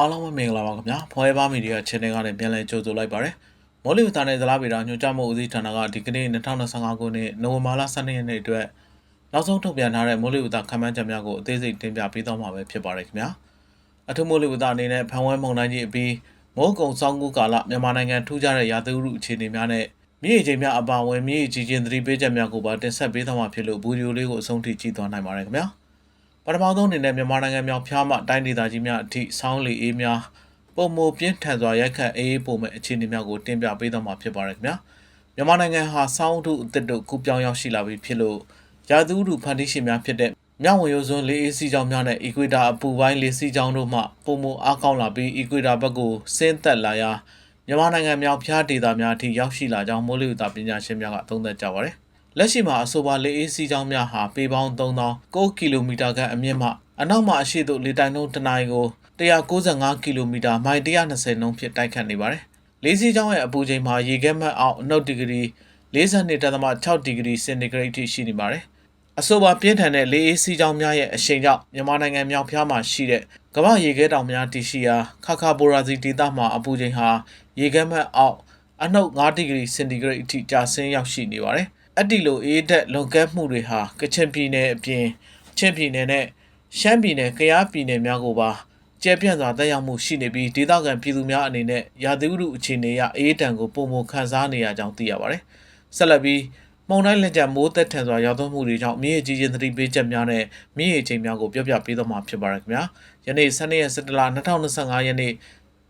အားလုံးပဲမင်္ဂလာပါခင်ဗျာ Forever Media Channel ကနေပြန်လည်ကြိုဆိုလိုက်ပါရစေမော်လီဝတာနယ်ဇလားဗီတာညွှန်ကြားမှုဦးစီးဌာနကဒီကနေ့2025ခုနှစ်နိုဝင်ဘာလ12ရက်နေ့အတွက်နောက်ဆုံးထုတ်ပြန်ထားတဲ့မော်လီဝတာခန့်မှန်းချက်များကိုအသေးစိတ်တင်ပြပေးသွားမှာပဲဖြစ်ပါတယ်ခင်ဗျာအထူးမော်လီဝတာအနေနဲ့ဖန်ဝဲမုန်တိုင်းကြီးအပြီးမိုးကုံစောင်းကူကာလမြန်မာနိုင်ငံထူးခြားတဲ့ရာသီဥတုအခြေအနေများနဲ့မြေကြီးချိန်များအပါအဝင်မြေကြီးချင်းသတိပေးချက်များကိုပါတင်ဆက်ပေးသွားမှာဖြစ်လို့ဗီဒီယိုလေးကိုအဆုံးထိကြည့်သွားနိုင်ပါတယ်ခင်ဗျာ ပထမဆုံးအနေနဲ့မြန်မာနိုင်ငံမြောက်ဖျားမှတိုင်းဒေသကြီးများအထိဆောင်းလီအေးများပုံမပြင်းထန်စွာရိုက်ခတ်အေးအေးပုံမဲ့အခြေအနေများကိုတင်ပြပေးသွားမှာဖြစ်ပါရခင်ဗျာမြန်မာနိုင်ငံဟာဆောင်းထုအသစ်တို့ကူပြောင်းရောက်ရှိလာပြီဖြစ်လို့ရာသီဥတုဖန်တီးရှင်များဖြစ်တဲ့မြောက်ဝင်ရိုးစွန်းလေးအေးစီကြောင်းများနဲ့အီကွေတာအပူပိုင်းလေးစီကြောင်းတို့မှပုံမအားကောင်းလာပြီးအီကွေတာဘက်ကိုဆင်းသက်လာရာမြန်မာနိုင်ငံမြောက်ဖျားဒေသများအထိရောက်ရှိလာကြောင်းမိုးလေဝသပညာရှင်များကသုံးသပ်ကြပါတယ် လက်ရှိမှာအဆိုပါလေအေးစီးကြောင်းများဟာပေပေါင်း3000 9ကီလိုမီတာခန့်အမြင့်မှအနောက်မှအရှိသို့လေတိုင်နှုန်းတစ်နာရီကို195ကီလိုမီတာမိုင်120နှုန်းဖြင့်တိုက်ခတ်နေပါတယ်။လေစီးကြောင်းရဲ့အပူချိန်မှာရေခဲမှတ်အောက်အနှုတ်ဒီဂရီ42.6ဒီဂရီစင်တီဂရိတ်ထိရှိနေပါတယ်။အဆိုပါပြင်းထန်တဲ့လေအေးစီးကြောင်းများရဲ့အရှိန်ကြောင့်မြန်မာနိုင်ငံမြောက်ဖျားမှာရှိတဲ့ကမ္ဘာရေခဲတောင်များတည်ရှိရာခါခါဘိုရာဇီဒေသမှာအပူချိန်ဟာရေခဲမှတ်အောက်အနှုတ်9ဒီဂရီစင်တီဂရိတ်အထိကျဆင်းရောက်ရှိနေပါတယ်။ အဲ့ဒီလိုအေးတက်လွန်ကဲမှုတွေဟာကချင်ပြည်နယ်အပြင်ချင်းပြည်နယ်နဲ့ရှမ်းပြည်နယ်ကယားပြည်နယ်များကိုပါကျဲပြန့်စွာတက်ရောက်မှုရှိနေပြီးဒေသခံပြည်သူများအနေနဲ့ရာသီဥတုအခြေအနေအရအေးတံကိုပုံမခန်းစားနေရကြောင်းသိရပါတယ်။ဆက်လက်ပြီးမုန်တိုင်းလက်ကျန်မိုးသက်ထန်စွာရောက်သွန်းမှုတွေကြောင့်မြေအကြီးချင်းသတိပေးချက်များနဲ့မြေအချိန်များကိုပြောပြပေးသွားမှာဖြစ်ပါတယ်ခင်ဗျာ။ယနေ့12ရက်17လ2025ရက်နေ့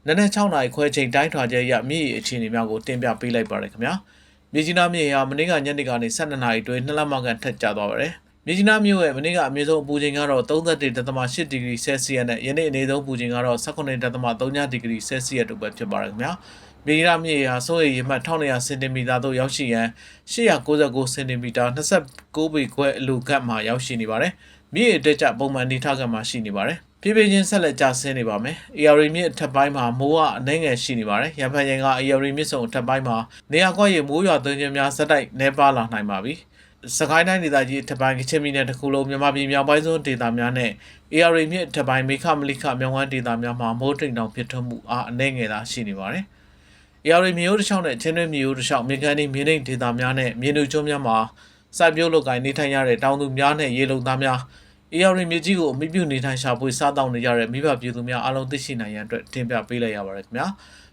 နနက်6နာရီခွဲချိန်တိုင်းထွာချက်ရမြေအခြေအနေများကိုတင်ပြပေးလိုက်ပါရခင်ဗျာ။ မြကြီးနားမြို့ဟာမနေ့ကညနေကနေ12နာရီအတွင်းနှစ်လမှကန်ထက်ကျသွားပါတယ်။မြကြီးနားမြို့ရဲ့မနေ့ကအမြင့်ဆုံးအပူချိန်ကတော့31.8ဒီဂရီဆဲလ်စီယပ်နဲ့ယနေ့အနေဆုံးအပူချိန်ကတော့18.3ဒီဂရီဆဲလ်စီယပ်တို့ပဲဖြစ်ပါတယ်ခင်ဗျာ။မြကြီးနားမြို့ဟာစိုးရိမ်ရေမှတ်1200စင်တီမီတာသို့ရောက်ရှိရန်899စင်တီမီတာ29ပေခွဲအလူကတ်မှာရောက်ရှိနေပါတယ်။မြစ်အတက်ကျပုံမှန်နေထားကမှာရှိနေပါတယ်။ပြေးပြေးချင်းဆက်လက်ကျဆင်းနေပါမယ်။ AR မြစ်အထက်ပိုင်းမှာမိုးကအနှဲငယ်ရှိနေပါတယ်။ရန်ဖန်ရင်က AR မြစ်ဆုံအထက်ပိုင်းမှာနေရာကွက်ရေမိုးရွာသွန်းခြင်းများဆက်တိုက်နှဲပါလာနိုင်ပါပြီ။စကိုင်းတိုင်းဒေသကြီးအထက်ပိုင်းကချင်ပြည်နယ်တစ်ခုလုံးမြန်မာပြည်မြောက်ပိုင်းစွန်းဒေသများနဲ့ AR မြစ်အထက်ပိုင်းမေခမလိခမြောက်ဝမ်းဒေသများမှာမိုးတိမ်တောင်ဖြစ်ထွန်းမှုအားအနှဲငယ်သာရှိနေပါတယ်။ AR မျိုးတစ်ချောင်းနဲ့ချင်းတွင်းမျိုးတစ်ချောင်းမြေကန်ဒီမြေနိမ့်ဒေသများနဲ့မြေနုကျွန်းများမှာစိုက်ပျိုးလုပ်ကိုင်နေထိုင်ရတဲ့တောင်သူများနဲ့ရေလုံသားများ AR မြေကြီးကိုအမိပြုနေထိုင်ရှာဖွေစားတောင်းနေကြတဲ့မိဘပြည်သူများအားလုံးသိရှိနိုင်ရန်အတွက်တင်ပြပေးလိုက်ရပါတယ်ခင်ဗျာ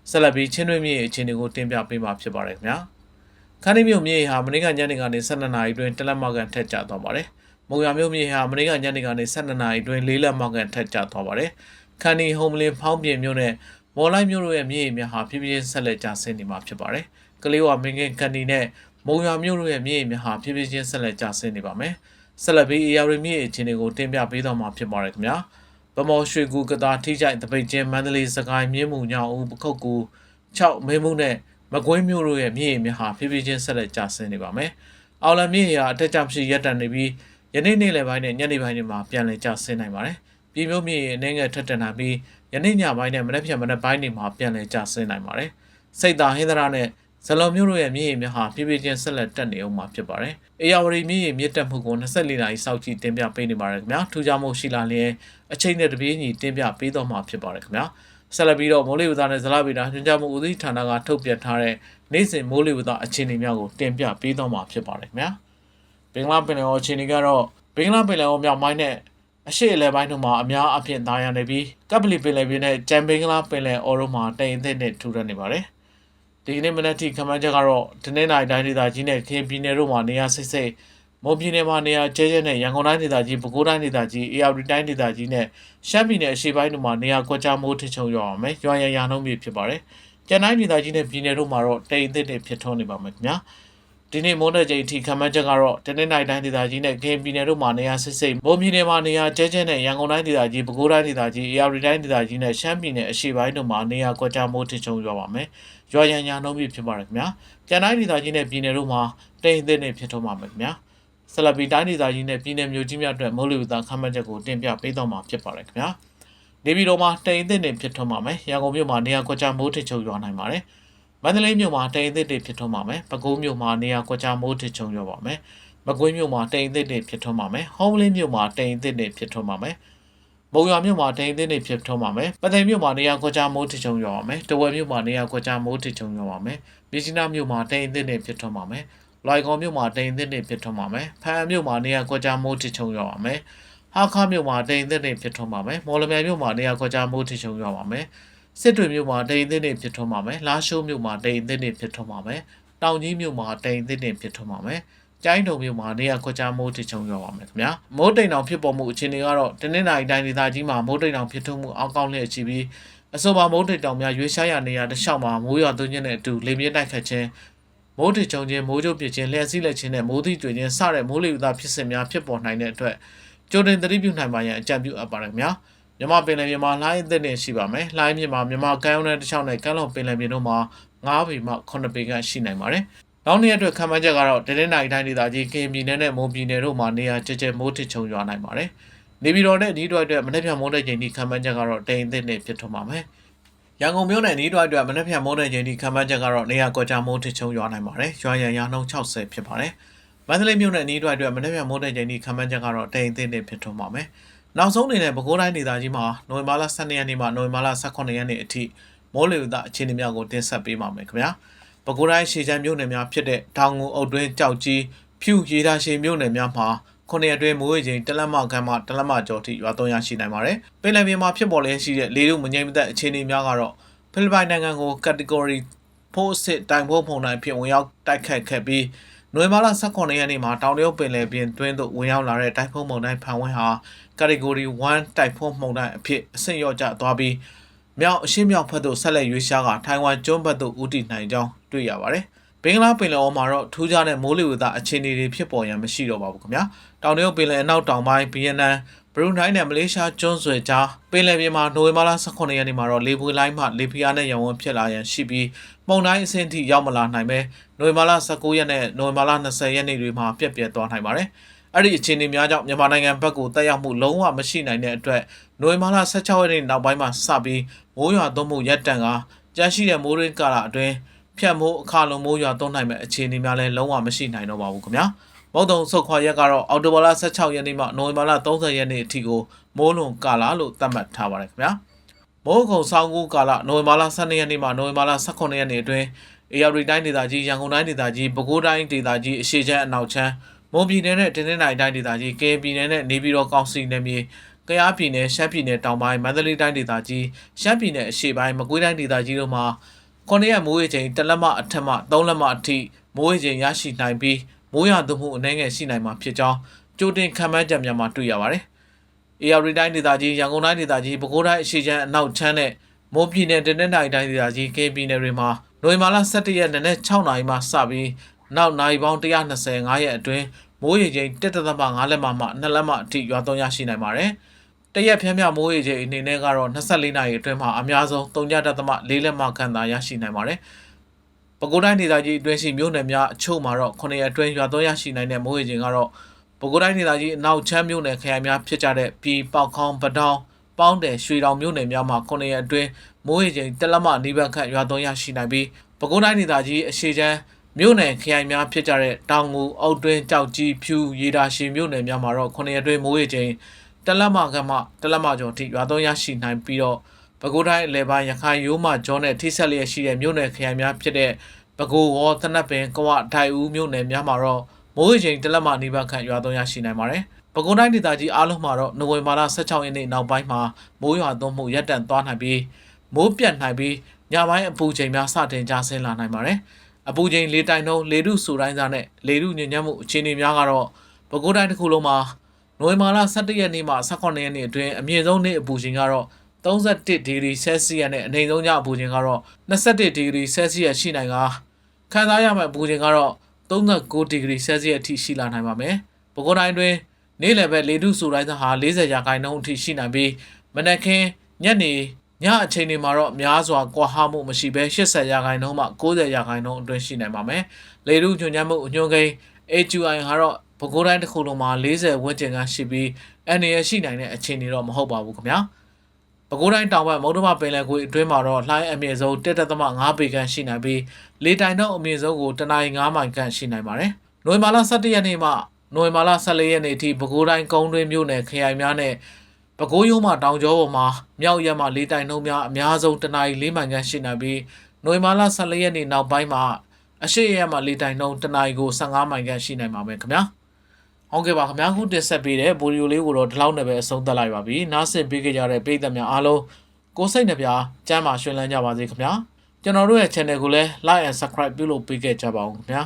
ဆက်လက်ပြီးချင်းတွင်းမြေအခြေအနေကိုတင်ပြပေးမှာဖြစ်ပါတယ်ခင်ဗျာခန်းဒီမြို့မြေဟာမနေ့ကညနေကနေ12နာရီအတွင်းတလက်မောက်ကန်ထက်ကျသွားပါတယ်မုံရမြို့မြေဟာမနေ့ကညနေကနေ12နာရီအတွင်းလေးလက်မောက်ကန်ထက်ကျသွားပါတယ်ခန်းဒီဟုံမလင်ဖောင်းပြင်မြို့နဲ့မော်လိုက်မြို့တို့ရဲ့မြေများဟာဖြည်းဖြည်းဆက်လက်ကျဆင်းနေမှာဖြစ်ပါတယ်ကလေးဝမင်းကင်ကန်ဒီနဲ့မုံရမြို့တို့ရဲ့မြေများဟာဖြည်းဖြည်းချင်းဆက်လက်ကျဆင်းနေပါမယ် ဆက်လက်ပြီး AR မြေအခြေအနေကိုတင်ပြပေးတော့မှာဖြစ်ပါတယ်ခင်ဗျာဗမော်ရွှေကူကတာထိကြိုက်တပိတ်ချင်းမန္တလေးစကိုင်းမြင်းမှုညောင်ဦးပခုတ်ကူ6မဲမှုနဲ့မကွေးမြို့တို့ရဲ့မြေမြေဟာဖြည်းဖြည်းချင်းဆက်လက်ကျဆင်းနေပါမယ်။အော်လမြေဟာအတက်ကြမရှိရပ်တန့်နေပြီးယနေ့နေ့လယ်ပိုင်းနဲ့ညနေပိုင်းတွေမှာပြန်လည်ကျဆင်းနိုင်ပါတယ်။ပြည်မျိုးမြေအနေငယ်ထက်တန်လာပြီးယနေ့ညပိုင်းနဲ့မနေ့ဖြန်မနေ့ပိုင်းတွေမှာပြန်လည်ကျဆင်းနိုင်ပါတယ်။စိတ်သာဟင်းသရာနဲ့ ဇလုံမျိုးတို့ရဲ့မြေရေများဟာဖြည်းဖြည်းချင်းဆက်လက်တက်နေအောင်မှာဖြစ်ပါတယ်။အေယာဝတီမြေရေမြင့်တက်မှုကို24နာရီစောင့်ကြည့်တင်ပြပေးနေပါတယ်ခင်ဗျာ။ထူးခြားမှုရှိလာလျင်အချိန်နဲ့တပြေးညီတင်ပြပေးတော့မှာဖြစ်ပါတယ်ခင်ဗျာ။ဆက်လက်ပြီးတော့မိုးလေဝသနဲ့ဇလဗေဒညွှန်ကြားမှုဦးစီးဌာနကထုတ်ပြန်ထားတဲ့နေ့စဉ်မိုးလေဝသအခြေအနေများကိုတင်ပြပေးတော့မှာဖြစ်ပါတယ်ခင်ဗျာ။ဘင်္ဂလားပင်လယ်အော်အခြေအနေကတော့ဘင်္ဂလားပင်လယ်အော်မြောက်ပိုင်းနဲ့အရှိအလဲပိုင်းတို့မှာအများအပြားသားရနေပြီးကပလီပင်လယ်ပြင်နဲ့ကြံဘင်္ဂလားပင်လယ်အော်တို့မှာတိမ်အသစ်နဲ့ထူထပ်နေပါတယ်။ ဒီကနေ့မနက်ထိခမန်းချက်ကတော့တနင်္လာရီတိုင်းဒေသကြီးနဲ့ခင်ပြည်နယ်တို့မှာနေရာစိတ်စိတ်မွန်ပြည်နယ်မှာနေရာကျဲကျဲနဲ့ရန်ကုန်တိုင်းဒေသကြီးပဲခူးတိုင်းဒေသကြီးအေရဝတီတိုင်းဒေသကြီးနဲ့ရှမ်းပြည်နယ်အရှေ့ပိုင်းတို့မှာနေရာကွက်ကြားမိုးထချုံရောက်အောင်မယ်ရွာရန်ရာနှုန်းပြဖြစ်ပါတယ်။ကျန်တိုင်းဒေသကြီးနဲ့ပြည်နယ်တို့မှာတော့တိမ်အသစ်တွေဖြစ်ထွန်းနေပါမယ်ခင်ဗျာ။ ဒီနေ့မိုးတဲ့ချိန်အထိခမန်းချက်ကတော့တနင်္လာရီတိုင်းဒေသကြီးနဲ့ခင်ပြည်နယ်တို့မှာနေရာစိတ်စိတ်မွန်ပြည်နယ်မှာနေရာကျဲကျဲနဲ့ရန်ကုန်တိုင်းဒေသကြီးပဲခူးတိုင်းဒေသကြီးအေရဝတီတိုင်းဒေသကြီးနဲ့ရှမ်းပြည်နယ်အရှေ့ပိုင်းတို့မှာနေရာကွက်ကြားမိုးထချုံရောက်ပါမယ်။ရွာရန်ညာနှုံးပြဖြစ်ပါတယ်ခင်ဗျာ။ကျန်တိုင်းဒေသကြီးနဲ့ပြည်နယ်တို့မှာတိမ်အသစ်တွေဖြစ်ထွန်းပါမယ်ခင်ဗျာ။ဆလပီတိုင်းဒေသကြီးနဲ့ပြည်နယ်မျိုးကြီးများအတွက်မိုးလေဝသခန့်မှန်းချက်ကိုတင်ပြပေးတော့မှာဖြစ်ပါတယ်ခင်ဗျာ။နေပြည်တော်မှာတိမ်အသစ်တွေဖြစ်ထွန်းပါမယ်။ရန်ကုန်မြို့မှာနေရာကွက်ကြားမိုးထချုံရွာနိုင်ပါတယ်။ မန္တလေးမြို့မှာတိမ်အသစ်တွေဖြစ်ထွန်းပါမယ်။ပဲခူးမြို့မှာနေရာကွက်ကြားမိုးထချုံရွာပါမယ်။မကွေးမြို့မှာတိမ်အသစ်တွေဖြစ်ထွန်းပါမယ်။ဟောင်းလင်းမြို့မှာတိမ်အသစ်တွေဖြစ်ထွန်းပါမယ်။မုံရွာမြို့မှာတိမ်အသင်းတွေဖြစ်ထွန်းပါမယ်ပသိမ်မြို့မှာနေရာခွက်ကြားမိုးထချုံရွာပါမယ်တဝယ်မြို့မှာနေရာခွက်ကြားမိုးထချုံရွာပါမယ်မြစ်ကြီးနားမြို့မှာတိမ်အသင်းတွေဖြစ်ထွန်းပါမယ်လွိုင်ကော်မြို့မှာတိမ်အသင်းတွေဖြစ်ထွန်းပါမယ်ဖန်မြို့မှာနေရာခွက်ကြားမိုးထချုံရွာပါမယ်ဟာခါမြို့မှာတိမ်အသင်းတွေဖြစ်ထွန်းပါမယ်မော်လမြိုင်မြို့မှာနေရာခွက်ကြားမိုးထချုံရွာပါမယ် စစ်တွေမြို့မှာတိမ်အသင်းတွေဖြစ်ထွန်းပါမယ်လာရှိုးမြို့မှာတိမ်အသင်းတွေဖြစ်ထွန်းပါမယ်တောင်ကြီးမြို့မှာတိမ်အသင်းတွေဖြစ်ထွန်းပါမယ်ကျိုင်းတုံမြို့မှာနေရာခွက်ကြားမိုးတချုံရောက်ပါမယ်ခင်ဗျာမိုးတိမ်တောင်ဖြစ်ပေါ်မှုအခြေအနေကတော့တနင်္လာရီတိုင်းဒေသကြီးမှာမိုးတိမ်တောင်ဖြစ်ထွန်းမှုအောက်ကောင်းလျက်ရှိပြီးအဆိုပါမိုးတိမ်တောင်များရွေးရှားရနေရာတစ်လျှောက်မှာမိုးရွာသွန်းခြင်းနဲ့အတူလေပြင်းတိုက်ခတ်ခြင်းမိုးတိမ်ချုံခြင်းမိုးကြိုးပစ်ခြင်းလျှက်စီးလက်ခြင်းနဲ့မိုးသီးတွေခြင်းစတဲ့မိုးလေဝသဖြစ်စဉ်များဖြစ်ပေါ်နိုင်တဲ့အတွက်ကြိုတင်သတိပြုနိုင်ပါရန်အကြံပြုအပ်ပါတယ်ခင်ဗျာ မြန်မာပင်လယ်ပြင်မှာလှိုင်းအသစ်နဲ့ရှိပါမယ်။လှိုင်းပြင်မှာမြန်မာကမ်းရိုးတန်းတစ်လျှောက်နဲ့ကမ်းလွန်ပင်လယ်ပြင်တို့မှာ9ပေမှ9ပေခန့်ရှိနိုင်ပါတယ်။နောက်နေ့အတွက်ခံမှန်းချက်ကတော့တနင်္လာရီတိုင်းဒေသကြီးကရင်ပြည်နယ်နဲ့မွန်ပြည်နယ်တို့မှာနေရာကျကျမိုးထချုံရွာနိုင်ပါတယ်။နေပြည်တော်နဲ့ဒီတွက်အတွက်မနေ့ပြန်မိုးတဲ့ချိန်ဒီခံမှန်းချက်ကတော့တိမ်အသစ်နဲ့ဖြစ်ထွန်းပါမယ်။ရန်ကုန်မြို့နယ်နီးတွက်အတွက်မနေ့ပြန်မိုးတဲ့ချိန်ဒီခံမှန်းချက်ကတော့နေရာကွက်ကြားမိုးထချုံရွာနိုင်ပါတယ်။ရွာရန်ရာနှုန်း60ဖြစ်ပါတယ်။မန္တလေးမြို့နယ်နီးတွက်အတွက်မနေ့ပြန်မိုးတဲ့ချိန်ဒီခံမှန်းချက်ကတော့တိမ်အသစ်နဲ့ဖြစ်ထွန်းပါမယ်။ နောက်ဆုံးအနေနဲ့ပဲခူးတိုင်းဒေသကြီးမှာနိုဝင်ဘာလ12ရက်နေ့မှနိုဝင်ဘာလ18ရက်နေ့အထိမိုးလေဝသအခြေအနေများကိုတင်ဆက်ပေးပါမယ်ခင်ဗျာ။ပဲခူးတိုင်းရှေချမ်းမြို့နယ်များဖြစ်တဲ့တောင်ငူအုတ်တွင်းကြောက်ကြီးဖြူရေသာရှည်မြို့နယ်များမှာခုနှစ်အတွင်းမိုးရေချိန်တလက်မခန်းမှတလက်မကျော်ထိရွာသွန်းရရှိနိုင်ပါတယ်။ပင်လယ်ပြင်မှာဖြစ်ပေါ်လျက်ရှိတဲ့လေထုမငြိမ်မသက်အခြေအနေများကတော့ဖိလစ်ပိုင်နိုင်ငံကို category 4စစ်တိုင်ဖို့ဖုန်တိုင်းဖြစ်ဝင်ရောက်တိုက်ခတ်ခဲ့ပြီးနိုဝင်ဘာလ18ရက်နေ့မှာတောင်တရုတ်ပင်လယ်ပြင်တွင်းသို့ဝင်ရောက်လာတဲ့တိုင်ဖုန်းမုန်တိုင်းဖန်ဝင်းဟာ category 1တိုင်ဖုန်းမုန်တိုင်းအဖြစ်အဆင့်လျော့ကျသွားပြီးမြောက်အရှေ့မြောက်ဘက်သို့ဆက်လက်ရွေးရှားကထိုင်ဝမ်ကျွန်းဘက်သို့ဦးတည်နိုင်ကြောင်းတွေ့ရပါတယ်။ဘင်္ဂလားပင်လယ်အော်မှာတော့ထူးခြားတဲ့မိုးလေဝသအခြေအနေတွေဖြစ်ပေါ်ရန်မရှိတော့ပါဘူးခင်ဗျာ။တောင်တရုတ်ပင်လယ်အနောက်တောင်ပိုင်းဗီယက်နမ်ဘရူနိုင်းနဲ့မလေးရှားကျွန်းဆွယ်ကြားပင်လယ်ပြင်မှာနိုဝင်ဘာလ18ရက်နေ့မှာတော့လေပွေလိုင်းမှလေပြားနဲ့ရောင်ဝန်းဖြစ်လာရန်ရှိပြီးပုံတိုင်းအဆင့်ထိရောက်မလာနိုင်ပဲနိုဝင်ဘာလ19ရက်နဲ့နိုဝင်ဘာလ20ရက်နေ့တွေမှာပြက်ပြက်သွားနိုင်ပါတယ်။ အဲ့ဒီအခြေအနေများကြောင့်မြန်မာနိုင်ငံဘက်ကိုတက်ရောက်မှုလုံးဝမရှိနိုင်တဲ့အတွက်နိုဝင်ဘာလ16ရက်နေ့နောက်ပိုင်းမှာစပြီးမိုးရွာသွန်းမှုရပ်တန့်ကကြားရှိတဲ့မိုးရင်းကာလအတွင်းဖြတ်မိုးအခါလုံးမိုးရွာသွန်းနိုင်မဲ့အခြေအနေများလည်းလုံးဝမရှိနိုင်တော့ပါဘူးခင်ဗျာ။မုတ်တုံဆုတ်ခွာရက်ကတော့အော်တိုဘာလ16ရက်နေ့မှနိုဝင်ဘာလ30ရက်နေ့အထိကိုမိုးလွန်ကာလလို့သတ်မှတ်ထားပါတယ်ခင်ဗျာ။မိုးကုံဆောင်းကူးကာလနိုဝင်ဘာလ12ရက်နေ့မှနိုဝင်ဘာလ18ရက်နေ့အတွင်းအေရရီတိုင်းဒေသကြီးရန်ကုန်တိုင်းဒေသကြီးပဲခူးတိုင်းဒေသကြီးအရှေ့ချမ်းအနောက်ချမ်း မွန်ပြည်နယ်နဲ့တင်းတင်းနိုင်တိုင်းဒေသကြီးကရင်ပြည်နယ်နဲ့နေပြည်တော်ကောင်စီနယ်မြေကယားပြည်နယ်ရှမ်းပြည်နယ်တောင်ပိုင်းမန္တလေးတိုင်းဒေသကြီးရှမ်းပြည်နယ်အရှေ့ပိုင်းမကွေးတိုင်းဒေသကြီးတို့မှာခုနှစ်ရက်မိုးရေချိန်တစ်လက်မအထက်မှသုံးလက်မအထိမိုးရေချိန်ရရှိနိုင်ပြီးမိုးရွာသွန်းမှုအနည်းငယ်ရှိနိုင်မှာဖြစ်ကြောင်းကြိုတင်ခံမှန်းချက်များမှာတွေ့ရပါတယ်။ AR တိုင်းဒေသကြီးရန်ကုန်တိုင်းဒေသကြီးပဲခူးတိုင်းအရှေ့ချမ်းအနောက်ချမ်းနဲ့မွန်ပြည်နယ်တနင်္သာရီတိုင်းဒေသကြီးကရင်ပြည်နယ်တွေမှာနိုဝင်ဘာလ17ရက်နေ့နဲ့6နာရီမှစပြီး နောက်နိုင်ပေါင်း125ရက်အတွင်းမိုးရေချိန်1.5လက်မမှ2လက်မအထိရွာသွန်းရရှိနိုင်ပါတယ်။တရက်ဖြန်းဖြမိုးရေချိန်အနေနဲ့ကတော့24နာရီအတွင်းမှာအများဆုံး3.4လက်မခန့်သာရရှိနိုင်ပါတယ်။ပဲခူးတိုင်းဒေသကြီးအတွင်းရှိမြို့နယ်များအချို့မှာတော့9ရက်အတွင်းရွာသွန်းရရှိနိုင်တဲ့မိုးရေချိန်ကတော့ပဲခူးတိုင်းဒေသကြီးအနောက်ချမ်းမြို့နယ်ခရိုင်များဖြစ်ကြတဲ့ပြည်ပေါခေါင်းပတောင်ပေါင်းတယ်ရွှေတောင်မြို့နယ်များမှာ9ရက်အတွင်းမိုးရေချိန်1လက်မနီးပါးခန့်ရွာသွန်းရရှိနိုင်ပြီးပဲခူးတိုင်းဒေသကြီးအရှေ့ချမ်း မြို့နယ်ခရိုင်များဖြစ်ကြတဲ့တောင်ငူအုတ်တွင်းကြောက်ကြီးဖြူရေတာရှည်မြို့နယ်များမှာတော့9ရက်အတွင်းမိုးရေချိန်တလက်မခန့်မှတလက်မကျော်ထိရွာသွန်းရရှိနိုင်ပြီးတော့ပဲခူးတိုင်းအလဲပိုင်းရခိုင်ရိုးမကျော်နဲ့ထိဆက်လျက်ရှိတဲ့မြို့နယ်ခရိုင်များဖြစ်တဲ့ပဲခူးဝေါ်သနပ်ပင်ကဝဒိုင်ဦးမြို့နယ်များမှာတော့မိုးရေချိန်တလက်မနီးပါးခန့်ရွာသွန်းရရှိနိုင်ပါတယ်။ပဲခူးတိုင်းဒေသကြီးအားလုံးမှာတော့နိုဝင်ဘာလ16ရက်နေ့နောက်ပိုင်းမှာမိုးရွာသွန်းမှုရပ်တန့်သွားနိုင်ပြီးမိုးပြတ်နိုင်ပြီးညပိုင်းအပူချိန်များစတင်ကျဆင်းလာနိုင်ပါတယ်။ အပူချိန်လေတိုင်နှုန်းလေထုဆိုတိုင်းစားနဲ့လေထုညဉ့်ညမ်းမှုအခြေအနေများကတော့ပဲခူးတိုင်းတစ်ခုလုံးမှာနိုဝင်ဘာလ17ရက်နေ့မှ18ရက်နေ့အတွင်းအမြင့်ဆုံးနေ့အပူချိန်ကတော့31ဒီဂရီဆဲလ်စီယပ်နဲ့အနိမ့်ဆုံးညအပူချိန်ကတော့21ဒီဂရီဆဲလ်စီယပ်ရှိနိုင်ကခံစားရမယ့်အပူချိန်ကတော့39ဒီဂရီဆဲလ်စီယပ်အထိရှိလာနိုင်ပါမယ်။ပဲခူးတိုင်းတွင်နေ့လယ်ဘက်လေထုဆိုတိုင်းစားဟာ40ရာခိုင်နှုန်းအထိရှိနိုင်ပြီးမနက်ခင်းညနေ ညအချိန်တွေမှာတော့များစွာကွာဟမှုမရှိဘဲ80ရာခိုင်နှုန်းမှ90ရာခိုင်နှုန်းအတွင်းရှိနိုင်ပါမယ်။လေထုညွှန်ကြားမှုအညွှန်းကိန်း AQI ကတော့ပဲခူးတိုင်းတစ်ခုလုံးမှာ40ဝန်းကျင်ကရှိပြီးအန်ရရှိနိုင်တဲ့အခြေအနေတော့မဟုတ်ပါဘူးခင်ဗျာ။ပဲခူးတိုင်းတောင်ဘက်မုတ်တမပင်လယ်ကွေ့အတွင်းမှာတော့လှိုင်းအမြင့်ဆုံး1.5ပေခန့်ရှိနိုင်ပြီးလေတိုင်နှုန်းအမြင့်ဆုံးကိုတနအီ9မိုင်ခန့်ရှိနိုင်ပါတယ်။နိုဝင်ဘာလ17ရက်နေ့မှနိုဝင်ဘာလ14ရက်နေ့အထိပဲခူးတိုင်းကုန်းတွင်းမြို့နယ်ခရိုင်များနဲ့ ပဲခူးရိုးမှာတောင်ကျောပေါ်မှာမြောက်ရက်မှာလေတိုင်နှုံးများအများဆုံးတနအီ၄မိုင်ခန့်ရှိနေပြီးနိုဝင်ဘာလ14ရက်နေ့နောက်ပိုင်းမှာအရှိရက်မှာလေတိုင်နှုံးတနအီကို15မိုင်ခန့်ရှိနိုင်ပါမယ်ခင်ဗျာဟုတ်ကဲ့ပါခင်ဗျာခုတင်ဆက်ပေးတဲ့ဗီဒီယိုလေးကိုတော့ဒီလောက်နဲ့ပဲအဆုံးသတ်လိုက်ပါပြီနားဆင်ပေးကြတဲ့ပရိသတ်များအားလုံးကိုယ်စိတ်နှပြကျမ်းမာရှင်လန်းကြပါစေခင်ဗျာကျွန်တော်တို့ရဲ့ channel ကိုလည်း like and subscribe ပြုလုပ်ပေးခဲ့ကြပါဦးခင်ဗျာ